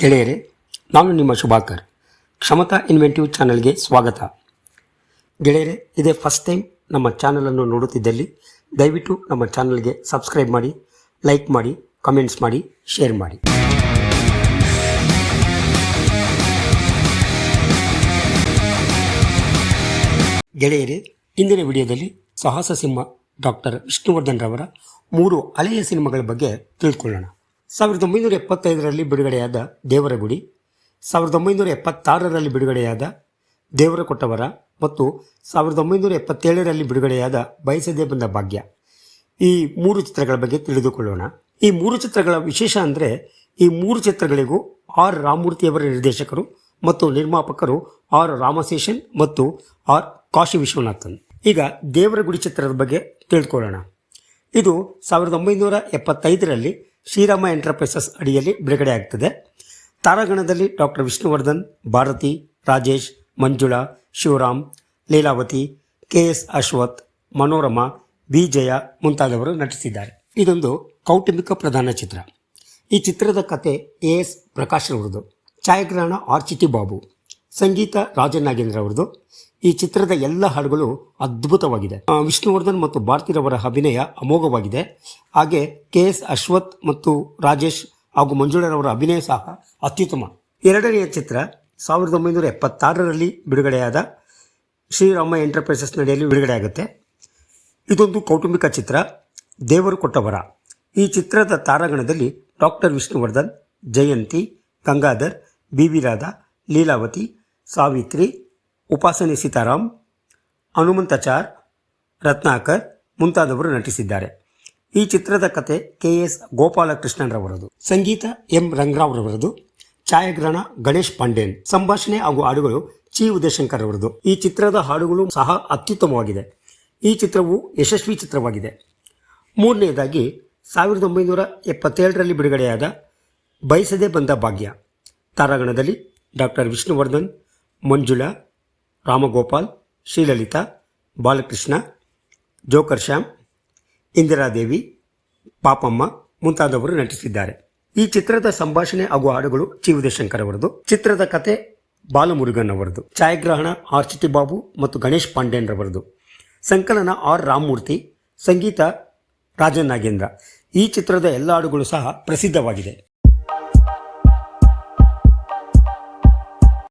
ಗೆಳೆಯರೇ, ನಾನು ನಿಮ್ಮ ಶುಭಾಕರ್. ಕ್ಷಮತಾ ಇನ್ವೆಂಟಿವ್ ಚಾನಲ್ಗೆ ಸ್ವಾಗತ. ಗೆಳೆಯರೇ, ಇದೇ ಫಸ್ಟ್ ಟೈಮ್ ನಮ್ಮ ಚಾನಲನ್ನು ನೋಡುತ್ತಿದ್ದಲ್ಲಿ, ದಯವಿಟ್ಟು ನಮ್ಮ ಚಾನಲ್ಗೆ ಸಬ್ಸ್ಕ್ರೈಬ್ ಮಾಡಿ, ಲೈಕ್ ಮಾಡಿ, ಕಮೆಂಟ್ಸ್ ಮಾಡಿ, ಶೇರ್ ಮಾಡಿ. ಗೆಳೆಯರೇ ಇಂದಿನ ವಿಡಿಯೋದಲ್ಲಿ ಸಾಹಸ ಸಿಂಹ ಡಾಕ್ಟರ್ ವಿಷ್ಣುವರ್ಧನ್ ರವರ ಮೂರು ಹಳೆಯ ಸಿನಿಮಾಗಳ ಬಗ್ಗೆ ತಿಳ್ಕೊಳ್ಳೋಣ. ಸಾವಿರದ ಒಂಬೈನೂರ ಎಪ್ಪತ್ತೈದರಲ್ಲಿ ಬಿಡುಗಡೆಯಾದ ದೇವರ ಗುಡಿ ಸಾವಿರದ ಒಂಬೈನೂರ ಎಪ್ಪತ್ತಾರರಲ್ಲಿ ಬಿಡುಗಡೆಯಾದ ದೇವರ ಕೊಟ್ಟವರ ಮತ್ತು ಸಾವಿರದ ಒಂಬೈನೂರ ಎಪ್ಪತ್ತೇಳರಲ್ಲಿ ಬಿಡುಗಡೆಯಾದ ಬಯಸದೇ ಬಂದ ಭಾಗ್ಯ. ಈ ಮೂರು ಚಿತ್ರಗಳ ಬಗ್ಗೆ ತಿಳಿದುಕೊಳ್ಳೋಣ. ಈ ಮೂರು ಚಿತ್ರಗಳ ವಿಶೇಷ ಅಂದರೆ ಈ ಮೂರು ಚಿತ್ರಗಳಿಗೂ ಆರ್ ರಾಮಮೂರ್ತಿಯವರ ನಿರ್ದೇಶಕರು ಮತ್ತು ನಿರ್ಮಾಪಕರು ಆರ್ ರಾಮಶೇಷನ್ ಮತ್ತು ಆರ್ ಕಾಶಿ ವಿಶ್ವನಾಥನ್. ಈಗ ದೇವರ ಗುಡಿ ಚಿತ್ರದ ಬಗ್ಗೆ ತಿಳ್ಕೊಳ್ಳೋಣ. ಇದು ಸಾವಿರದ ಒಂಬೈನೂರ ಎಪ್ಪತ್ತೈದರಲ್ಲಿ ಶ್ರೀರಾಮ ಎಂಟರ್ಪ್ರೈಸಸ್ ಅಡಿಯಲ್ಲಿ ಬಿಡುಗಡೆ ಆಗ್ತದೆ. ತಾರಾಗಣದಲ್ಲಿ doctor Vishnuvardhan, Bharathi, Rajesh, Manjula, Shivaram, Leelavathi K S Ashwath, Manorama, Vijaya ಮುಂತಾದವರು ನಟಿಸಿದ್ದಾರೆ. ಇದೊಂದು ಕೌಟುಂಬಿಕ ಪ್ರಧಾನ ಚಿತ್ರ. ಈ ಚಿತ್ರದ ಕತೆ ಎ ಎಸ್ ಪ್ರಕಾಶ್ ಅವರದು ಛಾಯಾಗ್ರಹಣ ಆರ್ ಚಿಟಿ ಬಾಬು, ಸಂಗೀತ ರಾಜನ್ ನಾಗೇಂದ್ರ ಅವರದು ಈ ಚಿತ್ರದ ಎಲ್ಲ ಹಾಡುಗಳು ಅದ್ಭುತವಾಗಿದೆ. ವಿಷ್ಣುವರ್ಧನ್ ಮತ್ತು ಭಾರತಿರವರ ಅಭಿನಯ ಅಮೋಘವಾಗಿದೆ. ಹಾಗೆ ಕೆ ಎಸ್ ಅಶ್ವಥ್ ಮತ್ತು ರಾಜೇಶ್ ಹಾಗೂ ಮಂಜುಳರವರ ಅಭಿನಯ ಸಹ ಅತ್ಯುತ್ತಮ. ಎರಡನೆಯ ಚಿತ್ರ ಸಾವಿರದ ಒಂಬೈನೂರ ಎಪ್ಪತ್ತಾರರಲ್ಲಿ ಬಿಡುಗಡೆಯಾದ ಶ್ರೀರಾಮ ಎಂಟರ್ಪ್ರೈಸಸ್ ನಡೆಯಲ್ಲಿ ಬಿಡುಗಡೆಯಾಗುತ್ತೆ. ಇದೊಂದು ಕೌಟುಂಬಿಕ ಚಿತ್ರ, ದೇವರು ಕೊಟ್ಟವರ ಈ ಚಿತ್ರದ ತಾರಾಗಣದಲ್ಲಿ doctor Vishnuvardhan, Jayanthi, Gangadhar, B V Radha, Leelavathi, Savitri Upasane Seetharam Hanumanthachar Ratnakar ಮುಂತಾದವರು ನಟಿಸಿದ್ದಾರೆ. ಈ ಚಿತ್ರದ ಕತೆ ಕೆ ಎಸ್ ಗೋಪಾಲಕೃಷ್ಣನ್ರವರದು. ಸಂಗೀತ ಎಂ ರಂಗರಾವ್ರವರದು. ಛಾಯಾಗ್ರಹಣ ಗಣೇಶ್ ಪಾಂಡೇನ್ ಸಂಭಾಷಣೆ ಹಾಗೂ ಹಾಡುಗಳು ಚಿ ಉದಯಶಂಕರ್ ಅವರದು ಈ ಚಿತ್ರದ ಹಾಡುಗಳು ಸಹ ಅತ್ಯುತ್ತಮವಾಗಿದೆ. ಈ ಚಿತ್ರವು ಯಶಸ್ವಿ ಚಿತ್ರವಾಗಿದೆ. ಮೂರನೆಯದಾಗಿ ಸಾವಿರದ ಒಂಬೈನೂರ ಎಪ್ಪತ್ತೇಳರಲ್ಲಿ ಬಿಡುಗಡೆಯಾದ ಬಯಸದೇ ಬಂದ ಭಾಗ್ಯ. ತಾರಾಗಣದಲ್ಲಿ ಡಾಕ್ಟರ್ ವಿಷ್ಣುವರ್ಧನ್, ಮಂಜುಳಾ ರಾಮಗೋಪಾಲ್, ಶ್ರೀಲಲಿತಾ, ಬಾಲಕೃಷ್ಣ, ಜೋಕರ್ ಶ್ಯಾಮ್ ಇಂದಿರಾದೇವಿ ಪಾಪಮ್ಮ ಮುಂತಾದವರು ನಟಿಸಿದ್ದಾರೆ. ಈ ಚಿತ್ರದ ಸಂಭಾಷಣೆ ಹಾಗೂ ಹಾಡುಗಳು ಚಿ ಅವರದು ಚಿತ್ರದ ಕತೆ ಬಾಲಮುರುಗನ್ ಅವರದು ಛಾಯಾಗ್ರಹಣ ಆರ್ ಚಿಟಿ ಬಾಬು ಮತ್ತು ಗಣೇಶ್ ಪಾಂಡೇನ್ ರವರದು ಸಂಕಲನ ಆರ್ ರಾಮಮೂರ್ತಿ, ಸಂಗೀತ ರಾಜನ್ ನಾಗೇಂದ್ರ. ಈ ಚಿತ್ರದ ಎಲ್ಲ ಹಾಡುಗಳು ಸಹ ಪ್ರಸಿದ್ಧವಾಗಿದೆ.